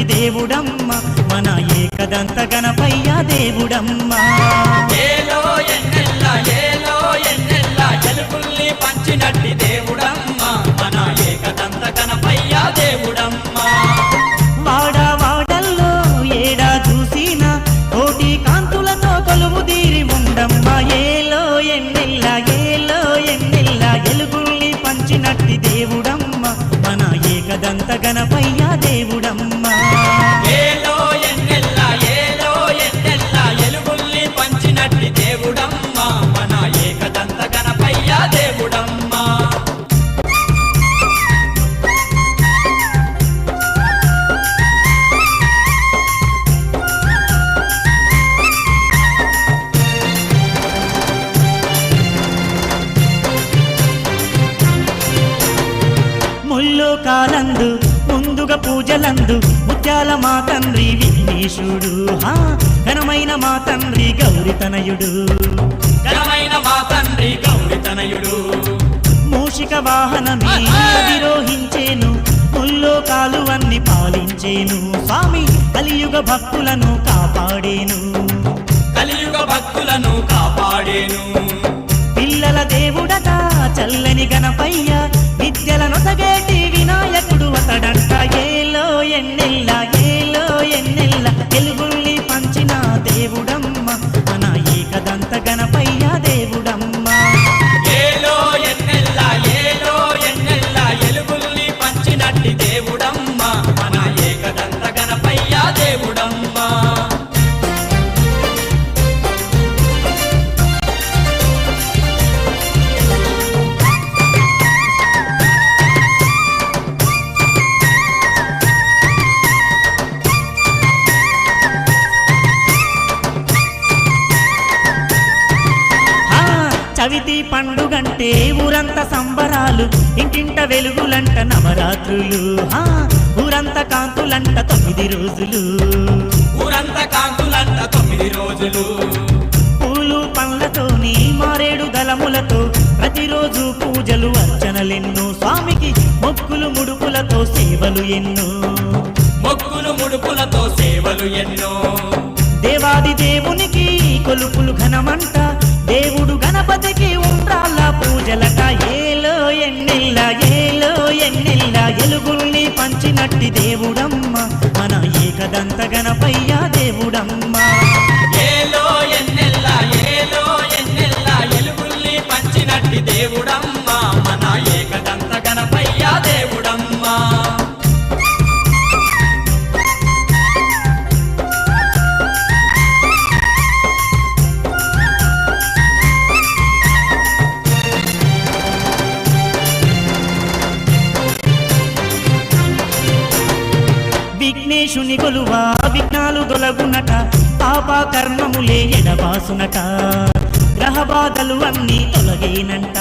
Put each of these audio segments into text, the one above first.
పంచినట్టి దేవుడమ్మ మన ఏకదంత గణపయ్య దేవుడమ్మ. ముల్లో కాలందు ముందుగా పూజలందు ముత్యాల మా తండ్రి విఘ్నేశుడు. హా ఘనమైన మా తండ్రి గౌరి తనయుడు. ఘనమైన మా తండ్రి గౌరి తనయుడు. మూషిక వాహనమే అధిరోహించేను ముల్లో కాలువన్ని పాలించేను. స్వామి కలియుగ భక్తులను కాపాడేను. కలియుగ భక్తులను కాపాడేను. పిల్లల దేవుడట చల్లని గణపయ్య విద్యలను సగేటి వినాయకుడు అతడంట ఏలో ఎన్నెల్ల చవితి పండుగంటే ఊరంతా సంబరాలు ఇంటింట వెలుగులంట నవరాత్రులు. ఆ, ఊరంతా కాంతులంట తొమ్మిది రోజులు. ఊరంతా కాంతులంట తొమ్మిది రోజులు. పూలు పండ్లతోని మారేడు దళములతో ప్రతిరోజు పూజలు అర్చనలెన్నో. స్వామికి మొక్కులు ముడుపులతో సేవలు ఎన్నో. మొక్కులు ముడుపులతో సేవలు ఎన్నో. దేవాది దేవునికి కొలుపులు ఘనమంట. దేవుడు గణపతికి ఉండాల పూజలట. ఏలో ఎన్నెల్ల ఏలో ఎన్నెల్ల ఎలుగుల్ని పంచినట్టి దేవుడమ్మ. మన ఏకదంత గణపయ్య దేవుడమ్మ. ఏలో ఎన్నెల్ల ఏలో ఎన్నెల్ల ఎలుగుల్ని పంచినట్టి దేవుడమ్మ. విఘ్నేశుని కొలువా విఘ్నాలు దొలగునట పాప కర్మములే ఎడబాసునట. గ్రహ గ్రహ బాధలు అన్నీ తొలగేనంట.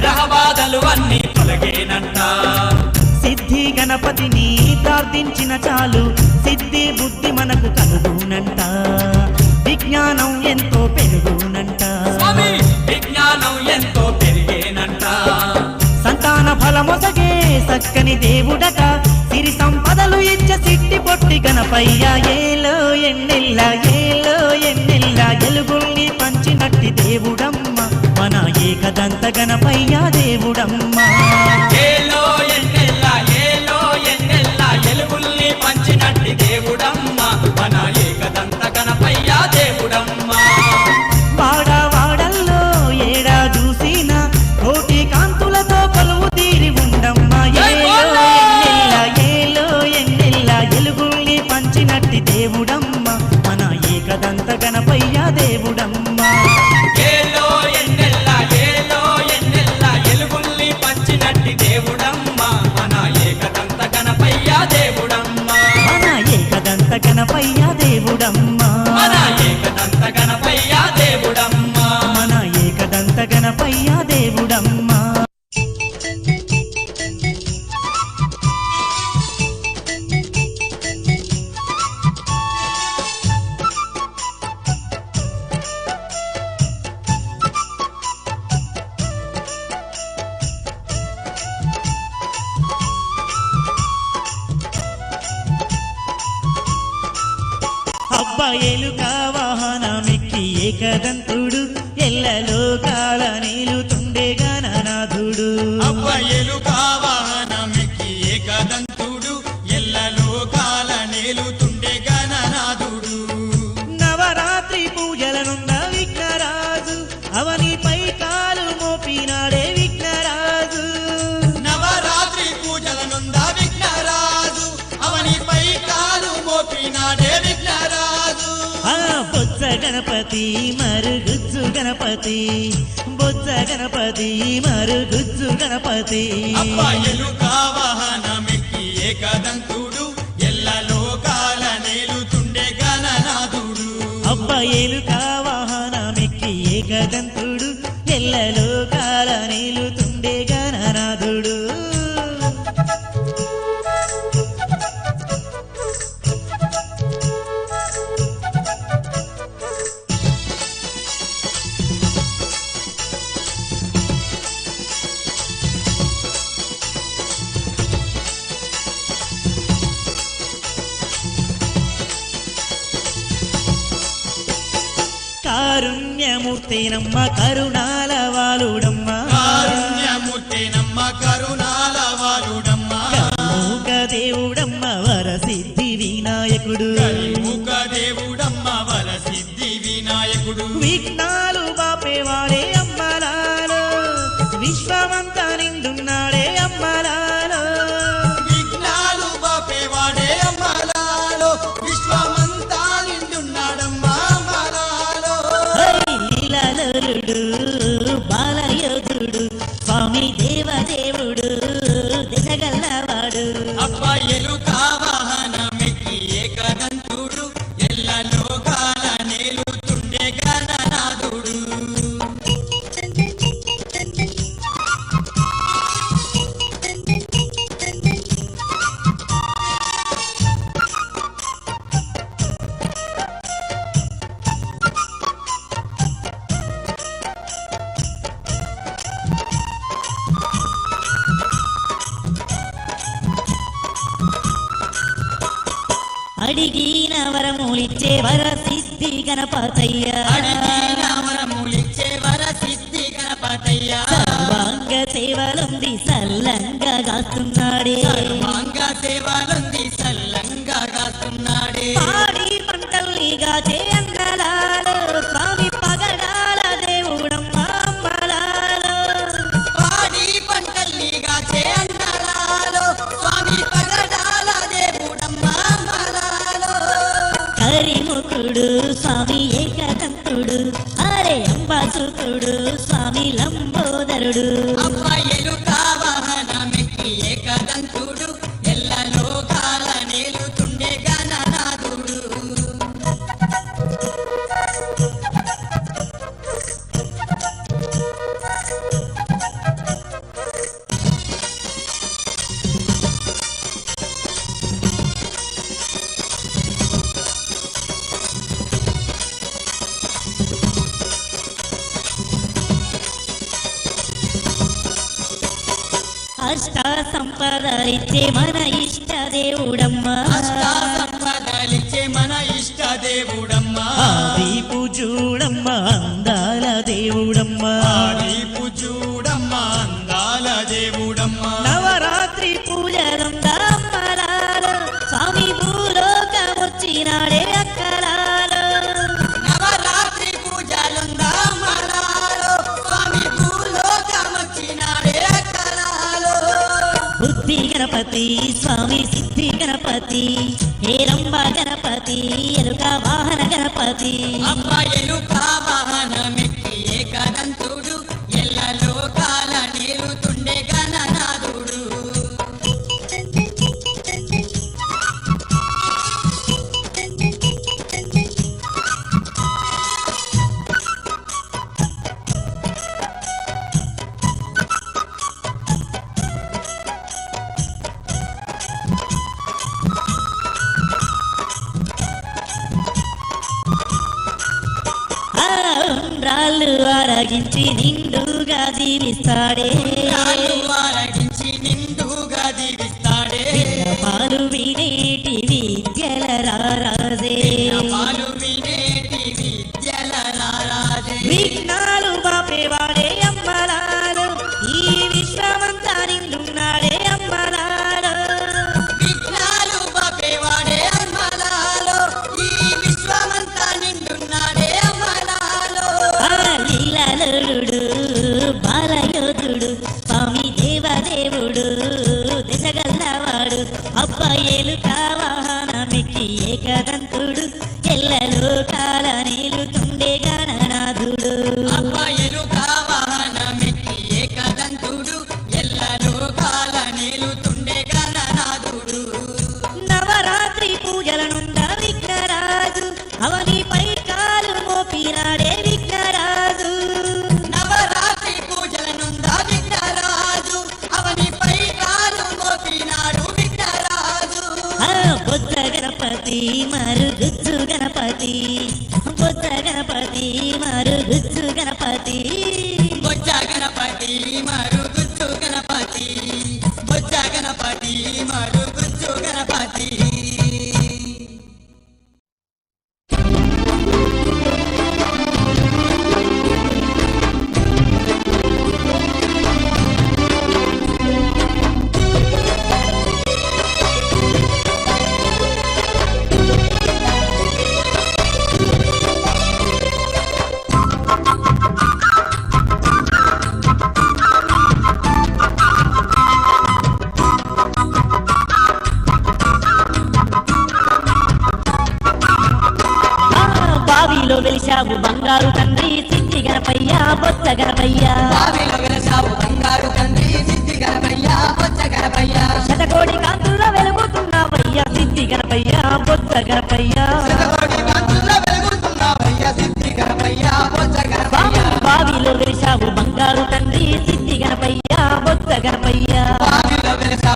గ్రహబాధలు అన్ని తొలగేనంట. సిద్ధి గణపతిని ప్రార్థించిన చాలు సిద్ధి బుద్ధి మనకు కలుగునంట. విజ్ఞానం ఎంతో పెరుగునంట. విజ్ఞానం ఎంతో పెరిగేనంట. సంతాన ఫలమొసగే సక్కని దేవుడట. సిరి సంపదలు ఇచ్చ సిట్టి పొట్టి గణపయ్య ఏలో ఎన్నెల్ల ఏలో ఎన్నెల్ల ఎలుగుల్ని పంచినట్టి దేవుడమ్మ. మన ఏకదంత గణపయ్య దేవుడమ్మ. గణపయ్య ఎలుక వాహనమెక్కి ఏకదంతుడు. ఎల్ల లోకాల నీలు గణపతి మరుగుజ్జు గణపతి బొజ్జ గణపతి మరుగుజ్జు గణపతి. కావాహనమికి ఏకదంతుడు ఎల్లలో కాల నేలుతుండే గణనాథుడు. అబ్బాయిలు వాహనమెక్కి ఏకదంతుడు ఎల్లలో కారుణ్యమూర్తేనమ్మ కరుణాల వాలుడమ్మ. కారుణ్యమూర్తేనమ్మ కరుణాల వాలుడమ్మ. మూక దేవుడమ్మ వరసిద్ధి వినాయకుడు. కలిముఖ దేవుడమ్మ వర సిద్ధి వినాయకుడు విఘ్నాలు బాపేవాడే అమ్మలాలో. విశ్వమంతా గణపతయ్య. సర్వాంగ సేవలుంది సల్లంగా కాస్తున్నాడే సేవలుంది సల్లంగా కాస్తున్నాడే పాడి సంపదలిచ్చే మన ఇష్ట దేవుడమ్మా. సంపదలిచ్చే మన ఇష్ట దేవుడమ్మా. ఆదిపు చూడమ్మా అందాల దేవుడమ్మా. ఆడిపు చూడమ్మా అందాల దేవుడమ్మా. నవరాత్రి పూజలుందమ్మలాలు గణపతి స్వామి సిద్ధి గణపతి ఏరంబ గణపతి ఎలుక వాహన గణపతి. అమ్మ ఎలుక పాలు ఎల్లలో వెలిశావు బంగారు తండ్రి సిద్ధి గణపయ్యా బొచ్చ గణపయ్యా. బావిలో వెలసావు బంగారు తండ్రి సిద్ధి గణపయ్యా బొచ్చ గణపయ్యా శతకోటి కాంతుల్లో వెలుగుతున్నావయ్యా సిద్ధి గణపయ్యా బొచ్చ గణపయ్యా. శతకోటి కాంతుల్లో వెలుగుతున్నావయ్యా సిద్ధి గణపయ్యా బొచ్చ గణపయ్యా బావిలో వెలిశావు బంగారు తండ్రి సిద్ధి గణపయ్యా బొచ్చ గణపయ్యా. బావిలో వెలిశావు